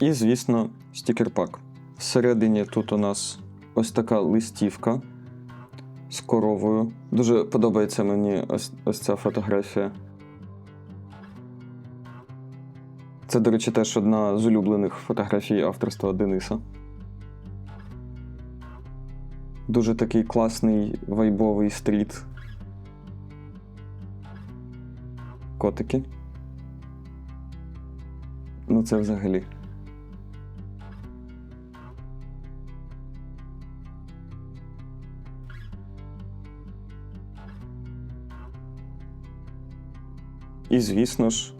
І, звісно, стікер-пак. Всередині тут у нас ось така листівка з коровою. Дуже подобається мені ось, ось ця фотографія. Це, до речі, теж одна з улюблених фотографій авторства Дениса. Дуже такий класний вайбовий стріт. Котики. Ну, це взагалі. І, звісно ж,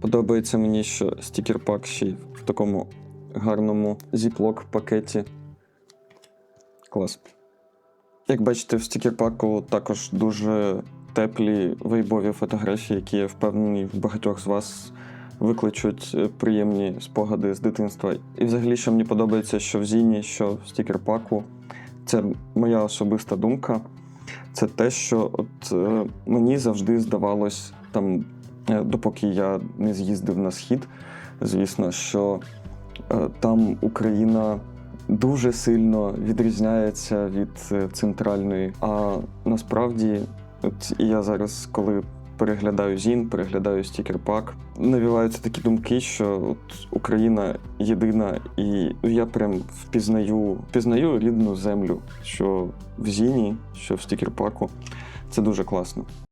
подобається мені, що стікер-пак ще в такому гарному зіплок пакеті. Клас. Як бачите, в стікер-паку також дуже теплі вейбові фотографії, які я впевнений в багатьох з вас викличуть е, приємні спогади з дитинства. І взагалі, що мені подобається, що в Зіні, що в стікер-паку, це моя особиста думка. Це те, що от е, мені завжди здавалось, там, е, допоки я не з'їздив на схід, звісно, що е, там Україна дуже сильно відрізняється від центральної. А насправді, от я зараз, коли переглядаю зін, переглядаю стікер-пак, навіваються такі думки, що от Україна єдина, і я прям впізнаю, впізнаю рідну землю, що в зіні, що в стікер-паку. Це дуже класно.